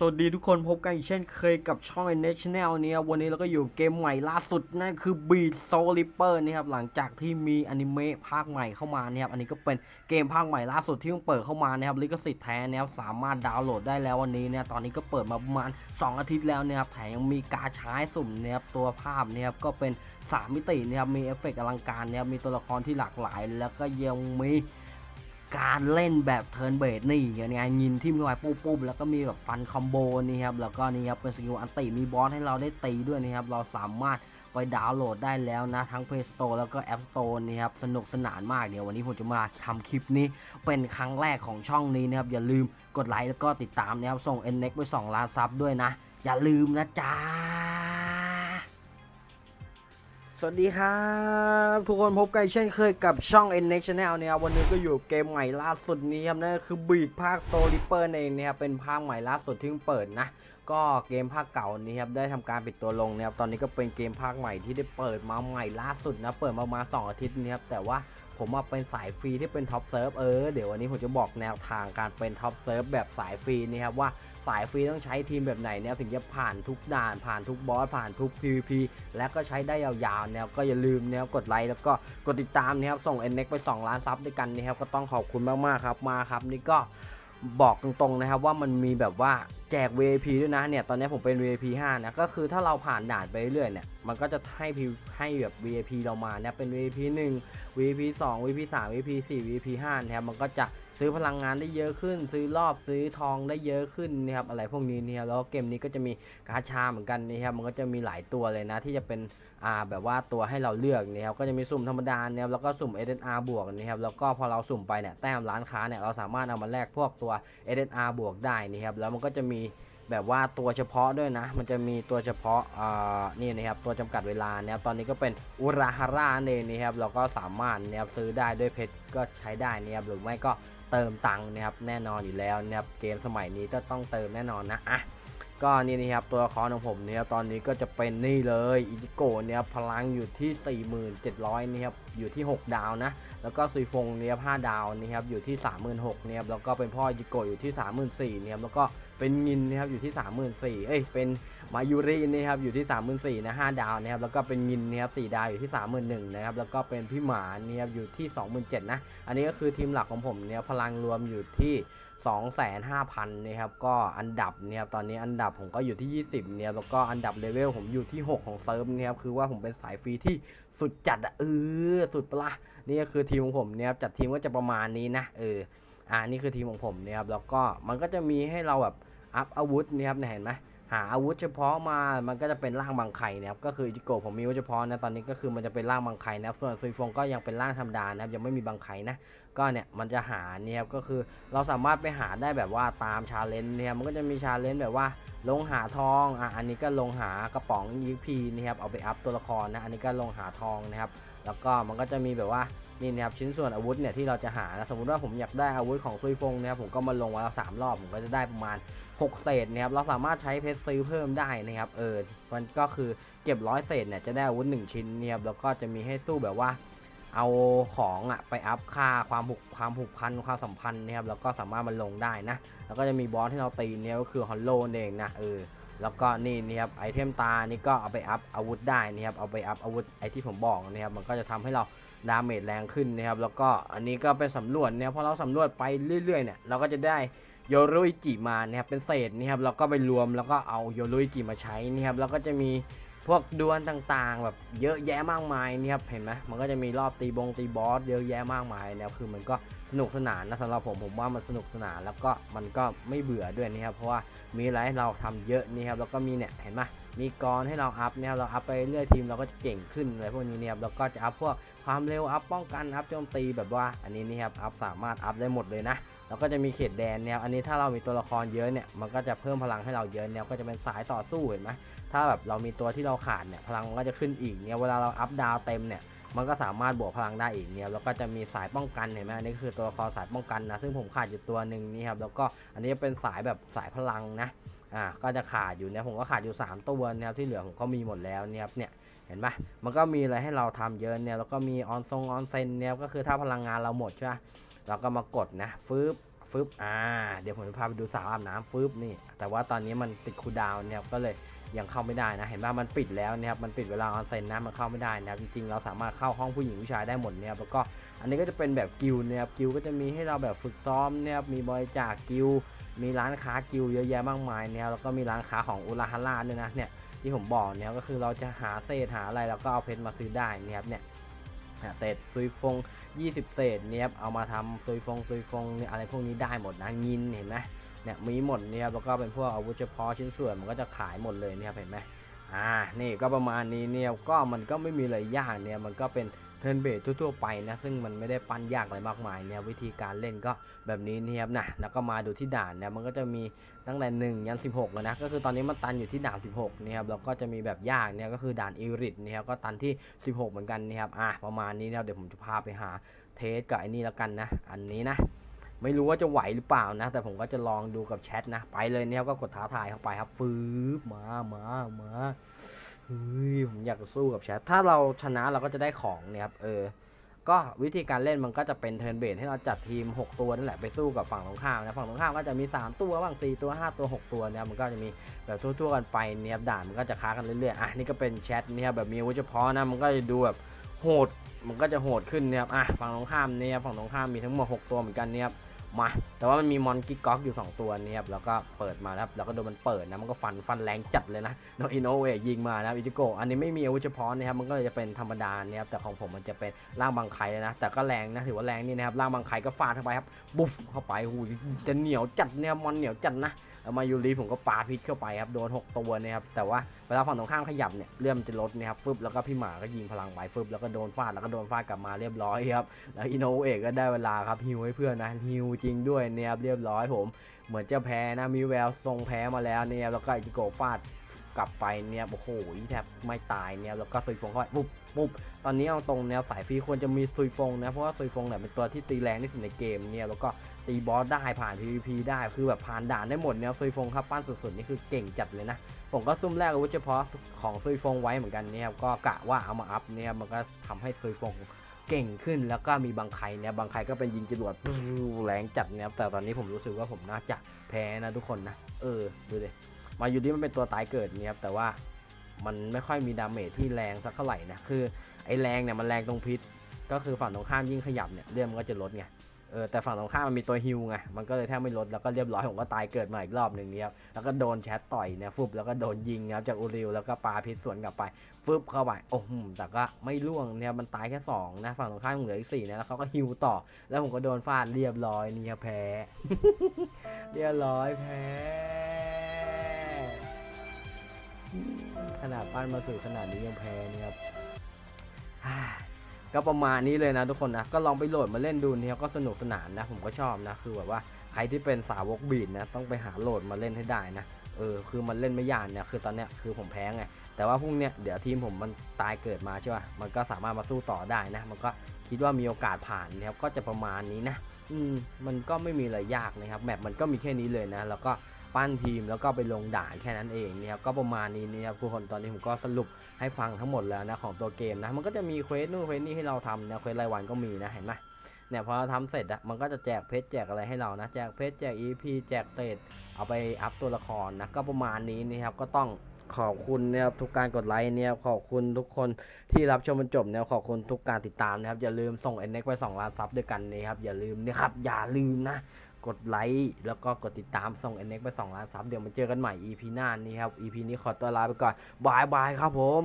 สวัสดีทุกคนพบกันอีกเช่นเคยกับช่อง n a t i o n a l เนี่ยวันนี้เราก็อยู่เกมใหม่ล่าสุดนั่นคือ Beat Soul Reaper นี่ครับหลังจากที่มีอนิเมะภาคใหม่เข้ามาเนี่ยครับอันนี้ก็เป็นเกมภาคใหม่ล่าสุดที่เพิ่งเปิดเข้ามานะครับลิขสิทธิ์แท้นะครับสามารถดาวน์โหลดได้แล้ววันนี้เนี่ยตอนนี้ก็เปิดมาประมาณ 2 อาทิตย์แล้วเนี่ยครับแถมยังมีการใช้สุ่มเนี่ยครับตัวภาพเนี่ยครับก็เป็น 3 มิตินะครับมีเอฟเฟกต์อลังการเนี่ยครับมีตัวละครที่หลากหลาย แล้วก็ยังมี การเล่นแบบเทิร์นเบดนี่ไงยินที่มีไว้ปุ๊บปุ๊บแล้วก็มีแบบฟันคอมโบนี่ครับแล้วก็นี่ครับเป็นสกิลอันติมีบอสให้เราได้ตีด้วยนะครับเราสามารถไปดาวน์โหลดได้แล้วนะ ทั้ง Play Store แล้วก็ App Store นี่ครับ สนุกสนานมากเดี๋ยววันนี้ผมจะมาทำคลิปนี้ เป็นครั้งแรกของช่องนี้นะครับ อย่าลืมกดไลค์แล้วก็ติดตามนะครับ ส่ง n n e x ไป 2 ล้านซับด้วยนะ อย่าลืมนะจ๊ะ สวัสดีครับ ทุกคนพบกันเช่นเคยกับช่อง n n e x Channel เนี่ยครับวันนี้ก็อยู่เกมใหม่ล่าสุดนี้ครับนั่นคือบีดภาคโซลิเปอร์เองเนี่ยครับเป็นภาคใหม่ล่าสุดที่เพิ่งเปิดนะ ก็เกมภาคเก่านี้ครับได้ทำการปิดตัวลงนะครับตอนนี้ก็เป็นเกมภาคใหม่ที่ได้เปิดมาใหม่ล่าสุดนะเปิดมามา2อาทิตย์นี้ครับแต่ว่า ผมมาเป็นสายฟรีที่เป็นท็อปเซิร์ฟเออเดี๋ยววันนี้ผมจะบอกแนวทางการเป็นท็อปเซิร์ฟแบบสายฟรีนี่ครับว่าสายฟรีต้องใช้ทีมแบบไหนเนี่ยถึงจะผ่านทุกด่านผ่านทุกบอสผ่านทุก PVP และก็ใช้ได้ยาวๆแนวก็อย่าลืมแนวกดไลค์แล้วก็กดติดตามนะครับส่ง n n e x ไป 2 ล้านซับด้วยกันนะครับก็ต้องขอบคุณมากๆครับมาครับนี่ก็ บอกตรงๆนะครับว่ามันมีแบบว่าแจก VIP ด้วยนะเนี่ยตอนนี้ผมเป็น VIP 5นะก็คือถ้าเราผ่านด่านไปเรื่อยๆเนี่ยมันก็จะให้ให้แบบ VIP เรามาเนี่ยเป็น VIP 1 VIP 2 VIP 3 VIP 4 VIP 5นะครับมันก็จะ ซื้อพลังงานได้เยอะขึ้น ซื้อรอบซื้อทองได้เยอะขึ้นนะครับอะไรพวกนี้นะครับแล้วเกมนี้ก็จะมีกาชาเหมือนกันนะครับมันก็จะมีหลายตัวเลยนะที่จะเป็นอ่าแบบว่าตัวให้เราเลือกนะครับก็จะมีสุ่มธรรมดานะครับแล้วก็สุ่ม SNR บวกนะครับแล้วก็พอเราสุ่มไปเนี่ยแต้มร้านค้าเนี่ยเราสามารถเอามาแลกพวกตัว SNR บวกได้นะครับแล้วมันก็จะมีแบบว่าตัวเฉพาะด้วยนะ มันจะมีตัวเฉพาะอ่านี่นะครับตัวจำกัดเวลานะครับตอนนี้ก็เป็นอุราฮาร่าเองนะครับเราก็สามารถนะครับซื้อได้ด้วยเพชรก็ใช้ได้นะครับหรือไม่ก็ เติมตังค์นะครับแน่นอนอยู่แล้วนะครับเกมสมัยนี้ก็ต้องเติมแน่นอนนะอะ ก็นี่นะครับตัวละครของผมเนี่ยตอนนี้ก็จะเป็นนี่เลยอิจิโกะเนี่ยพลังอยู่ที่ 4700นะครับอยู่ที่ 6 ดาวนะ แล้วก็ซุยฟงเนี่ย5ดาวนะครับอยู่ที่ 36,000เนี่ยแล้วก็เป็นพ่ออิจิโกะอยู่ที่ 34,000เนี่ยแล้วก็เป็นงินนะครับอยู่ที่ 34,000เอ้ยเป็นมายูรินะครับอยู่ที่ 34,000นะ5ดาวนะครับแล้วก็เป็นงินนะครับ4ดาวอยู่ที่ 31,000นะครับแล้วก็เป็นพี่หมาเนี่ยอยู่ที่ 27,000นะอันนี้ก็คือทีมหลักของผมเนี่ยพลังรวมอยู่ที่ 25,000นะครับก็อันดับเนี่ยครับตอนนี้อันดับผมก็อยู่ที่ 20เนี่ยแล้วก็อันดับเลเวลผมอยู่ที่ 6 ของเซิร์ฟนะครับคือว่าผมเป็นสายฟรีที่สุดจัดอะเออสุดปละนี่ก็คือทีมของผมเนี่ยครับจัดทีมก็จะประมาณนี้นะเอออ่านี่คือทีมของผมเนี่ยครับแล้วก็มันก็จะมีให้เราแบบอัพอาวุธเนี่ยครับเห็นไหม หาอาวุธเฉพาะมา มันก็จะเป็นร่างบางไข่นะครับก็คืออิจิโกะผมมีอาวุธเฉพาะนะตอนนี้ก็คือมันจะเป็นร่างบางไข่นะครับส่วนซุยฟงก็ยังเป็นร่างธรรมดานะครับยังไม่มีบางไข่นะก็เนี่ยมันจะหาเนี่ยครับก็คือเราสามารถไปหาได้แบบว่าตามชาเลนจ์เนี่ยมันก็จะมีชาเลนจ์แบบว่าลงหาทองอะอันนี้ก็ลงหากระป๋องยีพีนะครับเอาไปอัพตัวละครนะอันนี้ก็ลงหาทองนะครับแล้วก็มันก็จะมีแบบว่านี่นะครับชิ้นส่วนอาวุธเนี่ยที่เราจะหานะสมมติว่าผมอยากได้อาวุธของซุยฟงนะครับผมก็มาลงวันละสามรอบผมก็จะได้ประมาณ 6 เศษนะครับเราสามารถใช้เพชรซื้อเพิ่มได้นะครับเออมันก็คือเก็บร้อยเศษเนี่ยจะได้อาวุธหนึ่งชิ้นนี่ยครับแล้วก็จะมีให้สู้แบบว่า เอาของอะไปอัพค่าความผูกความผูกพันความสัมพันธ์นะครับแล้วก็สามารถมันลงได้นะ แล้วก็จะมีบอสที่เราตีเนี่ยก็คือฮอลโลเองนะเออแล้วก็นี่นี่ครับไอเทมตานี่ก็เอาไปอัพอาวุธได้นะครับเอาไปอัพอาวุธไอที่ผมบอกนะครับมันก็จะทำให้เราดาเมจแรงขึ้นนะครับแล้วก็อันนี้ก็เป็นสำรวจเนี่ยพอเราสำรวจไปเรื่อยๆเนี่ยเราก็จะได้ โยโรอิจิมานะครับเป็นเศษนะครับแล้วก็ไปรวมแล้วก็เอาโยโรอิจิมาใช้นะครับแล้วก็จะมีพวกดวลต่างๆ แบบเยอะแยะมากมายนี่ครับเห็นไหมมันก็จะมีรอบตีบงตีบอสเยอะแยะมากมายเนี่ยคือมันก็สนุกสนานนะสำหรับผมผมว่ามันสนุกสนานแล้วก็มันก็ไม่เบื่อด้วยนี่ครับเพราะว่ามีอะไรให้เราทำเยอะนี่ครับแล้วก็มีเนี่ยเห็นไหมมีกรให้เราอัพเนี่ยครับเราอัพไปเรื่อยทีมเราก็จะเก่งขึ้นอะไรพวกนี้เนี่ยครับแล้วก็จะอัพพวกความเร็วอัพป้องกันอัพโจมตีแบบว่าอันนี้นี่ครับอัพสามารถอัพได้หมดเลยนะ แล้วก็จะมีเขตแดนเนี่ยอันนี้ถ้าเรามีตัวละครเยอะเนี่ย มันก็จะเพิ่มพลังให้เราเยอะเนี่ยก็จะเป็นสายต่อสู้เห็นไหมถ้าแบบเรามีตัวที่เราขาดเนี่ย พลังมันก็จะขึ้นอีกเนี่ย เวลาเราอัพดาวเต็มเนี่ย มันก็สามารถบวกพลังได้อีกเนี่ยแล้วก็จะมีสายป้องกันเห็นไหมอันนี้คือตัวละครสายป้องกันนะ ซึ่งผมขาดอยู่ตัวหนึ่งนี่ครับ แล้วก็อันนี้เป็นสายแบบสายพลังนะ อ่า ก็จะขาดอยู่เนี่ย ผมก็ขาดอยู่ 3 ตัวนะครับ ที่เหลือผมก็มีหมดแล้วเนี่ยครับ เนี่ยเห็นปะมันก็มีอะไรให้เราทำเยอะเนี่ย แล้วก็มีออนซงออนเซนเนี่ย ก็คือถ้าพลังงานเราหมดใช่ไหม เราก็มากดนะฟืบฟึบอ่า เดี๋ยวผมจะพาไปดูสาวอาบน้ำฟึบนี่ แต่ว่าตอนนี้มันติดคูดาวน์เนี่ยก็เลยยังเข้าไม่ได้นะ เห็นว่ามันปิดแล้วนะครับ มันปิดเวลาออนเซ็นนะ มันเข้าไม่ได้นะครับ จริงๆ เราสามารถเข้าห้องผู้หญิงผู้ชายได้หมดเนี่ยแล้วก็อันนี้ก็จะเป็นแบบกิลนะครับ กิลก็จะมีให้เราแบบฝึกซ้อมเนี่ยมีบริจาคกิล มีร้านค้ากิลเยอะแยะมากมายเนี่ยแล้วก็มีร้านค้าของอุลาฮาร่าด้วยนะเนี่ยที่ผมบอกเนี่ยก็คือเราจะหาเศษหาอะไรแล้วก็เอาเพชรมาซื้อได้นะครับเนี่ยเศษซุยฟง 20 เศษเนี่ยครับเอามาทำซุยฟงซุยฟงเนี่ยอะไรพวกนี้ได้หมดนะยินเห็นไหมเนี่ยมีหมดเนี่ยครับแล้วก็เป็นพวกอาวุธเฉพาะชิ้นส่วนมันก็จะขายหมดเลยเนี่ยครับเห็นไหมอ่านี่ก็ประมาณนี้เนี่ยก็มันก็ไม่มีอะไรยากเนี่ยมันก็เป็น เทิร์นเบสทั่วๆไปนะซึ่งมันไม่ได้ปั้นยากอะไรมากมายเนี่ยวิธีการเล่นก็แบบนี้นี่ครับนะแล้วก็มาดูที่ด่านเนี่ยมันก็จะมีตั้งแต่1ยัน16เลยนะก็คือตอนนี้มันตันอยู่ที่ด่าน 16เนี่ยครับแล้วก็จะมีแบบยากเนี่ยก็คือด่านอิริตเนี่ยครับก็ตันที่ 16 เหมือนกันนี่ยครับอะประมาณนี้นะครับเดี๋ยวผมจะพาไปหาเทสกับไอ้นี่แล้วกันนะอันนี้นะไม่รู้ว่าจะไหวหรือเปล่านะ แต่ผมก็จะลองดูกับแชทนะ ไปเลยเนี่ยก็กดท้าทายเข้าไปครับ ฟืบมามามา เฮ้ยผมอยากสู้กับแชทถ้าเราชนะเราก็จะได้ของเนี่ยครับเออ ก็วิธีการเล่นมันก็จะเป็นเทิร์นเบสให้เราจัดทีม 6 ตัวนั่นแหละไปสู้กับฝั่งตรงข้ามนะฝั่งตรงข้ามก็จะมี 3 ตัวบ้าง4ตัว 5 ตัว 6 ตัวเนี่ยมันก็จะมีแบบทั่วๆกันไปเนี่ยครับด่านมันก็จะค้ากันเรื่อยๆอะนี่ก็เป็นแชทเนี่ยแบบมีวุธเฉพาะนะมันก็จะดูแบบโหดมันก็จะโหดขึ้นเนี่ยครับอะฝั่งตรงข้ามเนี่ยครับฝั่งตรงข้ามมีทั้งหมด 6 ตัวเหมือนกันเนี่ยครับ มา แต่ว่ามันมีมอนกิกก๊อกอยู่ 2 ตัวนี่ครับแล้วก็เปิดมาครับแล้วก็โดนมันเปิดนะมันก็ฟันฟันแรงจัดเลยนะโนอินโนเอะยิงมานะอิจิโกะอันนี้ไม่มีอาวุธเฉพาะนะครับมันก็เลยจะเป็นธรรมดาเนี่ยครับแต่ของผมมันจะเป็นร่างบางไคเลยนะ แต่ก็แรงนะถือว่าแรงนี่นะครับร่างบางไคก็ฟาดเข้าไปครับบุ๊ฟเข้าไปหูยจะเหนียวจัดเนี่ยมอนเหนียวจัดนะมายูรีผมก็ปาพิษเข้าไปครับโดน 6 ตัวนี่ยครับแต่ว่าเวลาฝั่งตรงข้ามขยับเนี่ยเลื่อมจะลดนี่ยครับฟึบแล้วก็พี่หมาก็ยิงพลังไปฟึบแล้วก็โดนฟาดแล้วก็โดนฟาดกลับมาเรียบร้อยครับแล้วอินโนเอกก็ได้เวลาครับฮิวให้เพื่อนนะฮิวจริงด้วยเนียครับเรียบร้อยผม เหมือนจะแพ้นะมีแววทรงแพ้มาแล้วเนี่ยแล้วก็อิจิโกฟาดกลับไปเนี่ยโอ้โหแทบไม่ตายเนี่ยแล้วก็ซุยฟงเข้าไปปุ๊บปุ๊บตอนนี้เอาตรงแนวสายฟรีควรจะมีซุยฟงนะเพราะว่าซุยฟงเนี่ยเป็นตัวที่ตีแรงที่สุดในเกมเนี่ยแล้วก็ตีบอสได้ผ่าน PVP ได้คือแบบผ่านด่านได้หมดเนี่ยซุยฟงครับปั้นสุดๆนี่คือเก่งจัดเลยนะ ผมก็ซุ่มแรกอาวุธเฉพาะของซุยฟงไว้เหมือนกันเนียครับก็กะว่าเอามาอัพเนี่ยมันก็ทำให้ซุยฟง เก่งขึ้นแล้วก็มีบางใครเนี่ยบางใครก็เป็นยิงจรวดแรงจัดเนี่ยแต่ตอนนี้ผมรู้สึกว่าผมน่าจะแพ้นะทุกคนนะ เออดูดิมาอยู่ที่มันเป็นตัวตายเกิดเนี่ยครับแต่ว่ามันไม่ค่อยมีดาเมจที่แรงสักเท่าไหร่นะคือไอ้แรงเนี่ยมันแรงตรงพิษ ก็คือฝั่งตรงข้ามยิ่งขยับเนี่ยเลื่องมันก็จะลดไง เออแต่ฝั่งตรงข้ามมันมีตัวฮิวไงมันก็เลยแทบไม่ลดแล้วก็เรียบร้อยผมก็ตายเกิดมาอีกรอบหนึ่งนี่ครับแล้วก็โดนแชทต่อยเนี่ยฟุบแล้วก็โดนยิงครับจากอูริวแล้วก็ปาพิษสวนกลับไปฟึบเข้าไปโอ้โหแต่ก็ไม่ล่วงเนี่ยมันตายแค่สองนะฝั่งตรงข้ามเหลืออีกสี่นะแล้วเขาก็ฮิวต่อ แล้วผมก็โดนฟาดเรียบร้อยเนี่ยแพ้เรียบร้อยแพ้ขนาดปั้นมาสู่ขนาดนี้ยังแพ้เนี่ยครับ ก็ประมาณนี้เลยนะทุกคนนะ ก็ลองไปโหลดมาเล่นดูเนี่ยก็สนุกสนานนะ ผมก็ชอบนะ คือแบบว่าใครที่เป็นสาวกบีดนะ ต้องไปหาโหลดมาเล่นให้ได้นะ เออ คือมันเล่นไม่ยากเนี่ย คือตอนเนี้ยคือผมแพ้ไง แต่ว่าพรุ่งเนี้ยเดี๋ยวทีมผมมันตายเกิดมาใช่ป่ะ มันก็สามารถมาสู้ต่อได้นะ มันก็คิดว่ามีโอกาสผ่านนะครับ ก็จะประมาณนี้นะ อืม มันก็ไม่มีอะไรยากนะครับ แมปมันก็มีแค่นี้เลยนะ แล้วก็ ปั้นทีมแล้วก็ไปลงด่านแค่นั้นเองนะครับก็ประมาณนี้นะครับทุกคนตอนนี้ผมก็สรุปให้ฟังทั้งหมดแล้วนะของตัวเกมนะมันก็จะมีเควสนู่นเควสนี่ให้เราทำนะเควสรายวันก็มีนะเห็นไหมเนี่ยพอเราทำเสร็จอะมันก็จะแจกเพชรแจกอะไรให้เรานะแจกเพชรแจก EP แจกเศษเอาไปอัพตัวละครนะก็ประมาณนี้นะครับก็ต้องขอบคุณนะครับทุกการกดไลค์เนี่ยขอบคุณทุกคนที่รับชมจนจบเนี่ยขอบคุณทุกการติดตามนะครับอย่าลืมส่ง n อ x ไป2ล้านซับด้วยกันนะครับอย่าลืมนะครับอย่าลืมนะ กดไลค์แล้วก็กดติดตามส่งเอเน็กไปสองล้านซับเดี๋ยวมาเจอกันใหม่ EP หน้านี้ครับ EP นี้ขอตัวลาไปก่อนบายบายครับผม